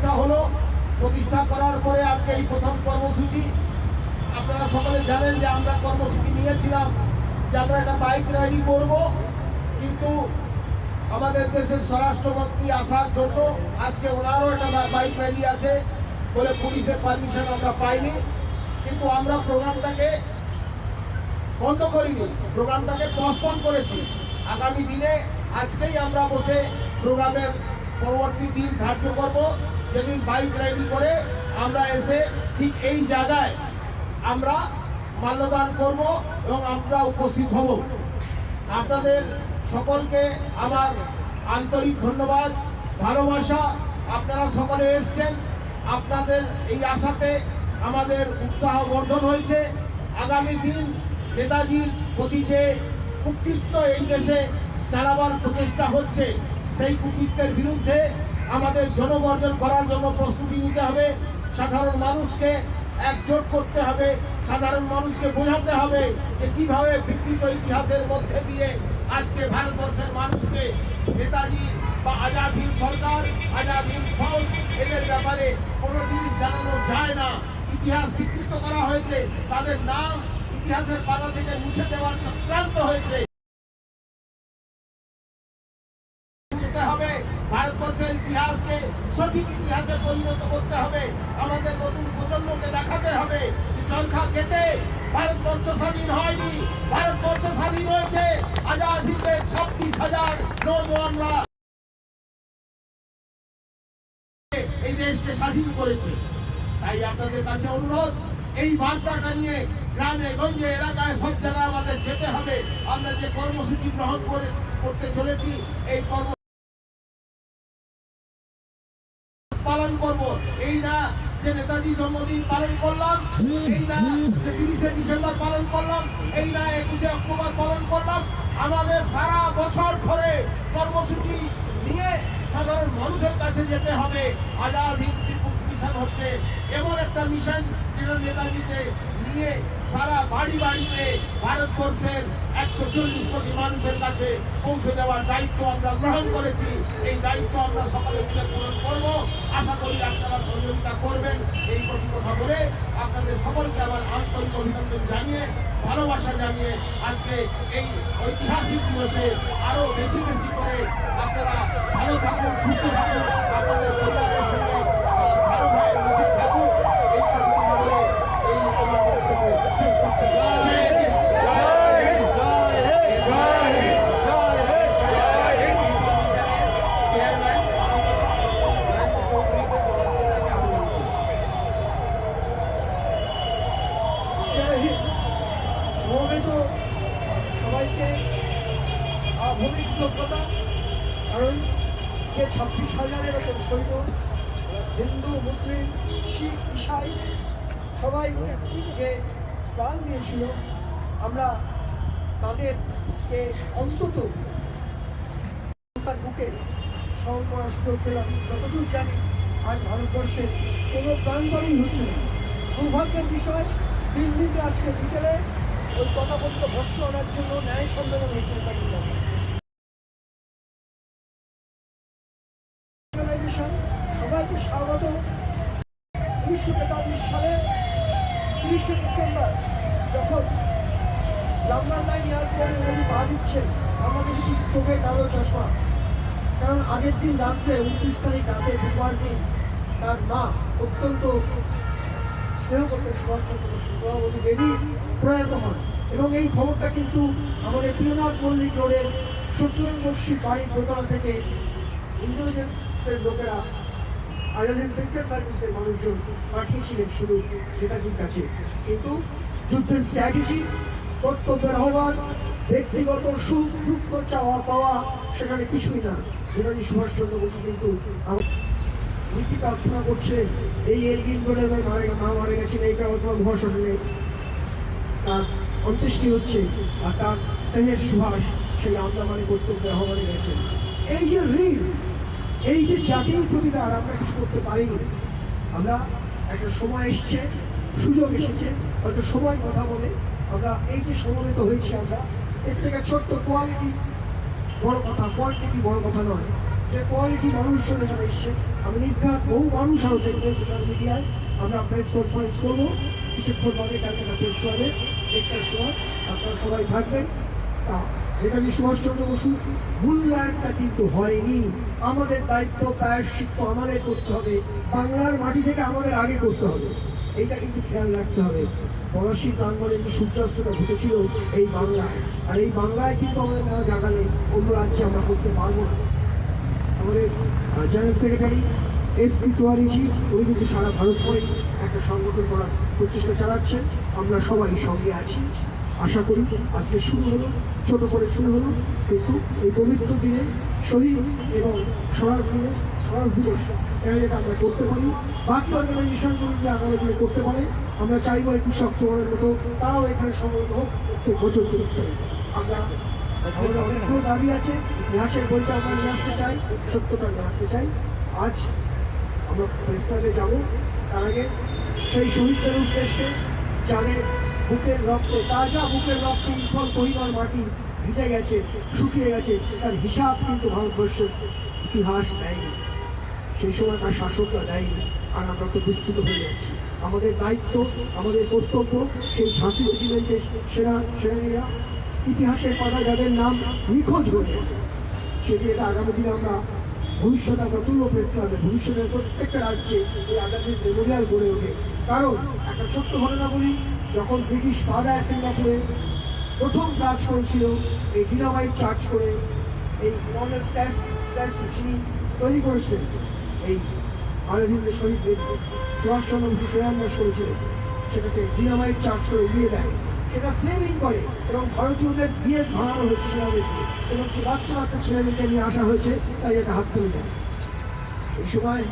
প্রতিষ্ঠা হলো, প্রতিষ্ঠা করার পরে আজকে এই প্রথম কর্মসূচি। আপনারা সকলে জানেন যে আমরা কর্মসূচি নিয়েছিলাম যে আমরা একটা বাইক র্যালি করব, কিন্তু আমাদের দেশের স্বরাষ্ট্রমন্ত্রী আসার জন্য আজকে ওনারও একটা বাইক র্যালি আছে বলে পুলিশের পারমিশন আমরা পাইনি। কিন্তু আমরা প্রোগ্রামটাকে বন্ধ করিনি, প্রোগ্রামটাকে পোস্টপন করেছি। আগামী দিনে আজকেই আমরা বসে প্রোগ্রামের পরবর্তী দিন ধার্য করব। যেদিন বাইক রাইডিং করে আমরা এসে ঠিক এই জায়গায় আমরা মাল্যদান করব এবং আমরা উপস্থিত হব। আপনাদের সকলকে আমার আন্তরিক ধন্যবাদ, ভালোবাসা। আপনারা সকলে এসছেন। আপনাদের এই আশাতে আমাদের উৎসাহ বর্ধন হয়েছে। আগামী দিন নেতাজির প্রতি যে কুকৃত্য এই দেশে চালাবার প্রচেষ্টা হচ্ছে, সেই কুকৃত্যের বিরুদ্ধে আমাদের জনগর্জন করার জন্য প্রস্তুতি নিতে হবে। সাধারণ মানুষকে একজোট করতে হবে। সাধারণ মানুষকে বোঝাতে হবে যে কীভাবে বিকৃত ইতিহাসের মধ্যে দিয়ে আজকে ভারতবর্ষের মানুষকে নেতাজি বা আজাদ হিন্দ সরকার আজাদ হিন্দ ফৌজ এদের ব্যাপারে কোনো জিনিস জানানো যায় না। ইতিহাস বিকৃত করা হয়েছে। তাদের নাম ইতিহাসের পাতা থেকে মুছে দেওয়ার চক্রান্ত হয়েছে। হবে। ভারতবর্ষের ইতিহাসকে সঠিক ইতিহাসে পরিণত করতে হবে। আমাদের নতুন প্রজন্মকে দেখাতে হবে যে চরখা কেটে ভারতবর্ষ স্বাধীন হয়নি। ভারতবর্ষ স্বাধীন হয়েছে। আজাদ হিন্দের ছাব্বিশ হাজার নৌজওয়ানরা এই দেশকে স্বাধীন করেছে। তাই আপনাদের কাছে অনুরোধ, এই বার্তাটা নিয়ে গ্রামে, গঞ্জে, এলাকায় সব জায়গায় আমাদের যেতে হবে। আমরা যে কর্মসূচি গ্রহণ করে করতে চলেছি, এই কর্ম পালন করব এই না যে নেতাজি জন্মদিন পালন করলাম, এই না যে তিরিশে ডিসেম্বর পালন করলাম, এই না একুশে অক্টোবর পালন করলাম। আমাদের সারা বছর ধরে কর্মসূচি নিয়ে সাধারণ মানুষের কাছে যেতে হবে। আজাদ হিন্দ পিপুলস মিশন হচ্ছে এমন একটা মিশন যেটা নেতাজিকে নিয়ে সারা বাড়ি বাড়িতে ভারতবর্ষের একশো চল্লিশ কোটি মানুষের কাছে পৌঁছে দেওয়ার দায়িত্ব আমরা গ্রহণ করেছি। এই দায়িত্ব আমরা সকলে মিলে পূরণ করব। আশা করি আপনারা সহযোগিতা করবেন এই কটি কথা বলে আপনাদের সকলকে আমার আন্তরিক অভিনন্দন জানিয়ে, ভালোবাসা জানিয়ে আজকে এই ঐতিহাসিক দিবসে আরও বেশি বেশি করে আপনারা ভালো থাকুন, সুস্থ থাকুন। আপনাদের পরিবারের সঙ্গে আহ, ভালোভাবে মিশে থাকুন এই কোটি কথা বলে এই আমার বক্তব্য শেষ করছি জয় হিন্দ। চেয়ারম্যান জয় হিন্দ সমবেত সবাইকে আধুনিক যোগ্যতা কারণ যে ছাব্বিশ সৈন্য হিন্দু, মুসলিম, শিখ, ইসাই সবাইকে প্রাণ দিয়েছিল। আমরা তাদেরকে অন্তত বুকে স্মরণ করার সুযোগ পেলাম যতদূর জানি, আজ ভারতবর্ষে কোনো প্রাণদানই হচ্ছে না। দুর্ভাগ্যের বিষয়, দিল্লিতে আজকে বিকেলে ওই কথাপত্র ভস্য আনার জন্য ন্যায় সম্মেলন হচ্ছে তাদের নামে। অর্গানাইজেশন সবাইকে স্বাগত উনিশশো তেতাল্লিশ সালে তিরিশে ডিসেম্বর যখন লাম্বার লাইন এয়ারপোর্টে পা দিচ্ছেন। আমাদের কিছু চোখে কালো চশমা। কারণ আগের দিন রাত্রে উনত্রিশ তারিখ রাতে বুধবার দিন তার মা অত্যন্ত স্নেহ করতেন সুভাষচন্দ্র দেবী প্রয়াত হন। এবং এই খবরটা কিন্তু আমাদের প্রিয়নাথ মল্লিক রোডের বর্ষী বাড়ির দোতলা থেকে ইন্টেলিজেন্সের লোকেরা আইএলএন সেক্টর সার্ভিসের মানুষজন পাঠিয়েছিলেন শুধু নেতাজির কাছে। কিন্তু যুদ্ধের স্ট্র্যাটেজি কর্তব্যের আহ্বান, ব্যক্তিগত সুখ, দুঃখ, চাওয়া, পাওয়া, সেখানে কিছুই না। নেতাজি সুভাষচন্দ্র বসু কিন্তু নীতি প্রার্থনা করছে। এই এলগিন মা মারা গেছেন, এই কারণে তোমার মহাশ্মশানে তার অন্ত্যেষ্টি হচ্ছে আর তার স্নেহের সুভাষ সেই আন্দামানে কর্তব্যে আহ্বানে গেছেন এই যে ঋণ, এই যে জাতির প্রতিদান আমরা কিছু করতে পারিনি। আমরা একটা সময় এসছে, সুযোগ এসেছে, হয়তো সময় কথা বলে আমরা এই যে সমবেত হয়েছি আমরা, এর থেকে ছোট্ট কোয়ালিটি বড় কথা কোয়ালিটি বড় কথা নয়। যে কোয়ালিটি মানুষজন এখানে এসছে। আমি নির্ঘাত বহু মানুষ আছে এখানে সোশ্যাল মিডিয়ায় আমরা প্রেস কনফারেন্স করব। কিছুক্ষণ বাদে ক্যালকাটা প্রেস ক্লাবে দেড়টার সময় আপনারা সবাই থাকবেন। তা নেতাজি সুভাষচন্দ্র বসু, মূল্যায়নটা কিন্তু হয়নি। আমাদের দায়িত্ব প্রায়শ্চিত্ত আমাদের করতে হবে। বাংলার মাটি থেকে আমাদের আগে করতে হবে। এইটা কিন্তু খেয়াল রাখতে হবে। পলাশী প্রাঙ্গণে যে সূর্যাস্তটা ঘটেছিল এই বাংলায়। আর এই বাংলায় কিন্তু আমাদের না জাগালে অন্য রাজ্যে আমরা করতে পারব না। আমাদের জেনারেল সেক্রেটারি এস পি তিওয়ারিজি উনি কিন্তু সারা ভারত করে একটা সংগঠন করার প্রচেষ্টা চালাচ্ছেন। আমরা সবাই সঙ্গে আছি। আশা করি আজকে শুরু হলো, ছোট করে শুরু হলো, কিন্তু এই পবিত্র দিনে শহীদ এবং স্বরাজ দিবস স্বরাজ দিবস এটা যাতে আমরা করতে পারি। বাকি অর্গানাইজেশনগুলো যে আগামী দিনে করতে পারে, আমরা চাইব একুশে অক্টোবরের মতো তারাও এখানে সমবেত হোক প্রত্যেক বছর আমরা আমাদের অনেকগুলো দাবি আছে ইতিহাসের বইটা আমরা নিয়ে আসতে চাই, সত্যটা নিয়ে আসতে চাই। আজ আমরা প্রেসক্লাবে যাব। তার আগে সেই শহীদদের উদ্দেশ্যে যাদের বুকের রক্ত, তাজা বুকের রক্ত ইফল পরিমাণ মাটি ভিজে গেছে, শুকিয়ে গেছে, তার হিসাব কিন্তু ভারতবর্ষের ইতিহাস দেয়নি। সেই সময় তার শাসকরা দেয়নি আর আমরা তো বিস্তৃত হয়ে যাচ্ছি। আমাদের দায়িত্ব, আমাদের কর্তব্য, সেই ঝাঁসি রেজিমেন্টের সেনা সেনানীরা ইতিহাসের পাতা যাদের নাম নিখোঁজ হয়ে সেটি এটা আগামী দিনে আমরা ভবিষ্যতে আমরা তুলব প্রেস ক্লাবে ভবিষ্যতের প্রত্যেকটা রাজ্যে এই আজাদের মেমোরিয়াল গড়ে ওঠে। কারণ একটা ছোট্ট ঘটনা বলি, যখন ব্রিটিশ পা সিঙ্গাপুরে প্রথম কাজ করেছিল, এই ডিনামাইট চার্জ করে এই মডেল স্ট্যাস তৈরি করেছেন এই আনন্দের শহীদ সুভাষচন্দ্র বসু শিলান্যাস করেছিলেন সেটাকে ডিনামাইট চার্জ করে উড়িয়ে দেয়। সেটা ফ্লেমিং করে এবং ভারতীয়দের দিয়ে ভাঙানো হয়েছে সেনাদেরকে। এবং যে বাচ্চা বাচ্চা ছেলেমেয়েকে নিয়ে আসা হয়েছে, তাই এটা হাত তুলে দেয়। এই সময়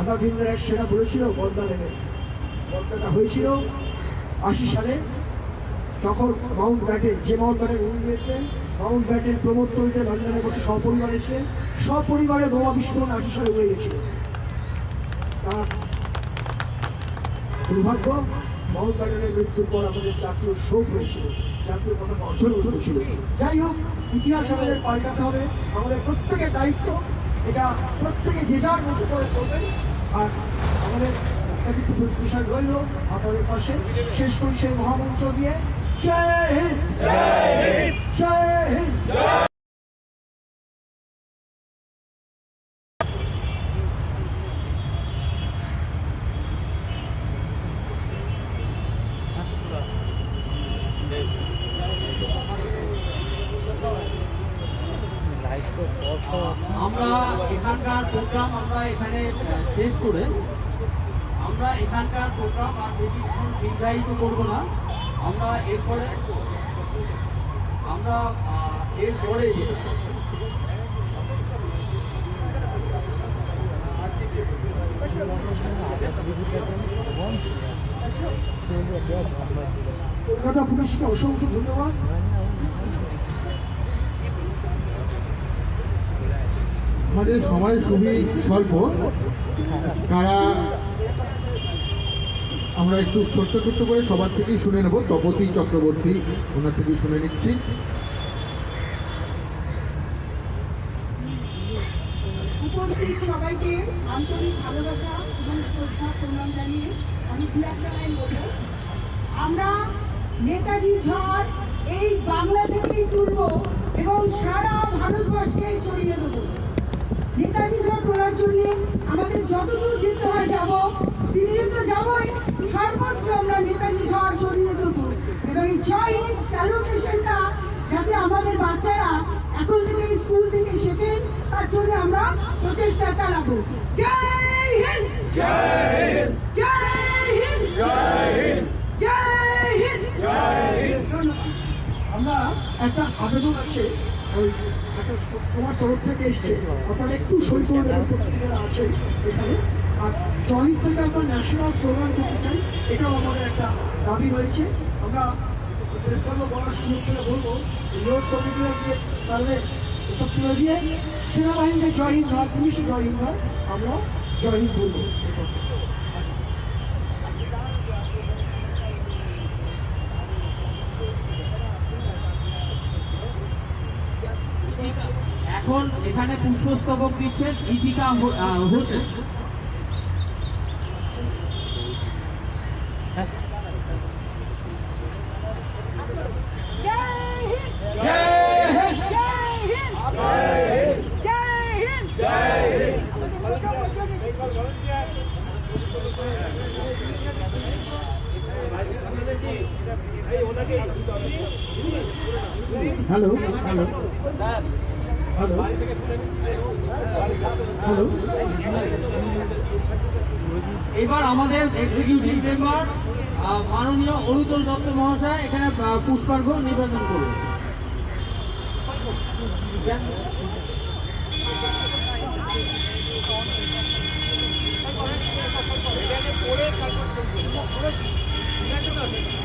আজাদ হিন্দের এক সেনা বলেছিল বদলা নেবে বদলাটা হয়েছিল আশি সালে তখন মাউন্ট ব্যাটেন, যে মাউন্ট ব্যাটেন উনি গিয়েছিলেন মাউন্ট ব্যাটেন প্রমোদতরিতে লন্ডনে বসে সপরিবারে ছিলেন। সপরিবারে বোমা বিস্ফোরণ আশি সালে হয়ে গেছিল। তার দুর্ভাগ্য মাউন্ট ব্যাটেনের মৃত্যুর পর আমাদের জাতীয় শোক হয়েছিল। জাতীয় যাই হোক, ইতিহাস আমাদের পাল্টাতে হবে। আমাদের প্রত্যেকের দায়িত্ব। এটা প্রত্যেকে যে যার মতো করে করবেন। আর আমাদের একাধিক স্পেশাল রইল আপনাদের পাশে। শেষ করি সেই মহামন্ত্র দিয়ে। আমরা এখানকার প্রোগ্রাম আমরা এখানে শেষ করে আমরা এখানকার প্রোগ্রাম আর বেশিক্ষণ দীর্ঘায়িত করব না। আমরা এরপরে আমরা এরপরে কলকাতা পুলিশকে অসংখ্য ধন্যবাদ। আমাদের সময় খুবই স্বল্প। তারা আমরা একটু ছোট্ট ছোট্ট করে সবার থেকেই শুনে নেব। তপতি চক্রবর্তী, ওনার থেকেই শুনে নিচ্ছি। উপস্থিত সবাইকে আন্তরিক ভালোবাসা এবং শ্রদ্ধা প্রণাম জানিয়ে আমি দু আমরা নেতাজি ঝড় এই বাংলা থেকেই তুলব এবং সারা ভারতবর্ষে ছড়িয়ে দেবো। নেতাজি ঝড় তোলার জন্য আমাদের যতদূর যেতে হয় যাব দিল্লি তো যাবই সর্বত্র আমরা নেতাজি ঝড় ছড়িয়ে দেবো এবং এই জয় হিন্দ স্যালুটেশনটা যাতে আমাদের বাচ্চারা এখন থেকে স্কুল থেকে শেখেন তার জন্য আমরা প্রচেষ্টা চালাবো। জয় হিন্দ! জয় হিন্দ! জয় হিন্দ! জয় হিন্দ! জয় হিন্দ। আমরা একটা আবেদন আছে ওই একটা তোমার তরফ থেকে এসছে। আপনারা একটু সই করে আছে এখানে। আর জয় থেকে আমরা ন্যাশনাল স্লোগান করতে চাই এটাও আমাদের একটা দাবি রয়েছে। আমরা প্রেস বলার শুরু করে বলব তাহলে দিয়ে হয় হয়। আমরা। এখন এখানে পুষ্পস্তবক দিচ্ছেন ইশিকা হোসেন জয় হিন্দ জয় হিন্দ। জয় হিন্দ জয় হিন্দ জয় হিন্দ আমাদের ছোট প্রজন্মের শিল্পী হ্যালো হ্যালো হ্যালো হ্যালো এবার আমাদের এক্সিকিউটিভ মেম্বার মাননীয় অরুতল দত্ত মহাশয় এখানে পুষ্পার্ঘ নিবেদন করবেন জয়